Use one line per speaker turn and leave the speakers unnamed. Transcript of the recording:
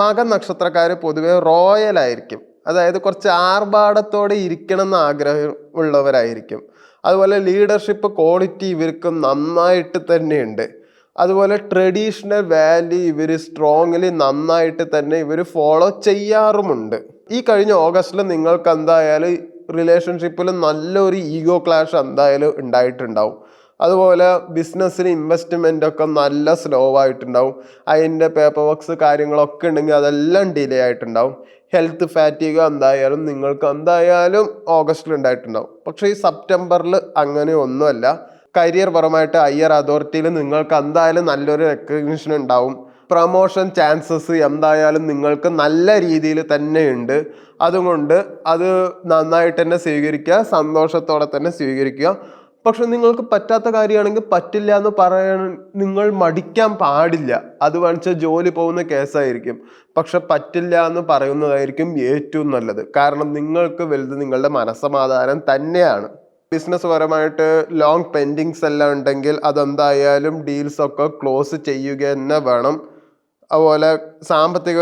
മകൻ നക്ഷത്രക്കാർ പൊതുവെ റോയൽ ആയിരിക്കും അതായത് കുറച്ച് ആർഭാടത്തോടെ ഇരിക്കണം എന്ന് ആഗ്രഹം ഉള്ളവരായിരിക്കും. അതുപോലെ ലീഡർഷിപ്പ് ക്വാളിറ്റി ഇവർക്ക് നന്നായിട്ട് തന്നെയുണ്ട്. അതുപോലെ ട്രഡീഷണൽ വാല്യൂ ഇവർ സ്ട്രോങ്ലി നന്നായിട്ട് തന്നെ ഇവർ ഫോളോ ചെയ്യാറുമുണ്ട്. ഈ കഴിഞ്ഞ ഓഗസ്റ്റിൽ നിങ്ങൾക്ക് എന്തായാലും റിലേഷൻഷിപ്പിൽ നല്ലൊരു ഈഗോ ക്ലാഷ് എന്തായാലും ഉണ്ടായിട്ടുണ്ടാവും. അതുപോലെ ബിസിനസ്സിന് ഇൻവെസ്റ്റ്മെന്റ് ഒക്കെ നല്ല സ്ലോ ആയിട്ടുണ്ടാവും. അതിന്റെ പേപ്പർ വർക്ക്സ് കാര്യങ്ങളൊക്കെ ഉണ്ടെങ്കിൽ അതെല്ലാം ഡിലേ ആയിട്ടുണ്ടാവും. ഹെൽത്ത് ഫാറ്റീഗ് എന്തായാലും നിങ്ങൾക്ക് എന്തായാലും ഓഗസ്റ്റിൽ ഉണ്ടായിട്ടുണ്ടാവും. പക്ഷേ ഈ സെപ്റ്റംബറിൽ അങ്ങനെ ഒന്നുമല്ല. കരിയർ പരമായിട്ട് ഹയർ അതോറിറ്റിയിൽ നിങ്ങൾക്ക് എന്തായാലും നല്ലൊരു റെക്കഗ്നിഷൻ ഉണ്ടാവും. പ്രൊമോഷൻ ചാൻസസ് എന്തായാലും നിങ്ങൾക്ക് നല്ല രീതിയിൽ തന്നെ ഉണ്ട്. അതുകൊണ്ട് അത് നന്നായിട്ട് തന്നെ സ്വീകരിക്കുക സന്തോഷത്തോടെ തന്നെ സ്വീകരിക്കുക. പക്ഷെ നിങ്ങൾക്ക് പറ്റാത്ത കാര്യമാണെങ്കിൽ പറ്റില്ല എന്ന് പറയാൻ നിങ്ങൾ മടിക്കാൻ പാടില്ല. അത് വാങ്ങിച്ച ജോലി പോകുന്ന കേസായിരിക്കും. പക്ഷെ പറ്റില്ല എന്ന് പറയുന്നതായിരിക്കും ഏറ്റവും നല്ലത്. കാരണം നിങ്ങൾക്ക് വലുത് നിങ്ങളുടെ മനസ്സമാധാനം തന്നെയാണ്. ബിസിനസ് പരമായിട്ട് ലോങ് പെൻഡിങ്സ് എല്ലാം ഉണ്ടെങ്കിൽ അതെന്തായാലും ഡീൽസ് ഒക്കെ ക്ലോസ് ചെയ്യുക തന്നെ വേണം. അതുപോലെ സാമ്പത്തിക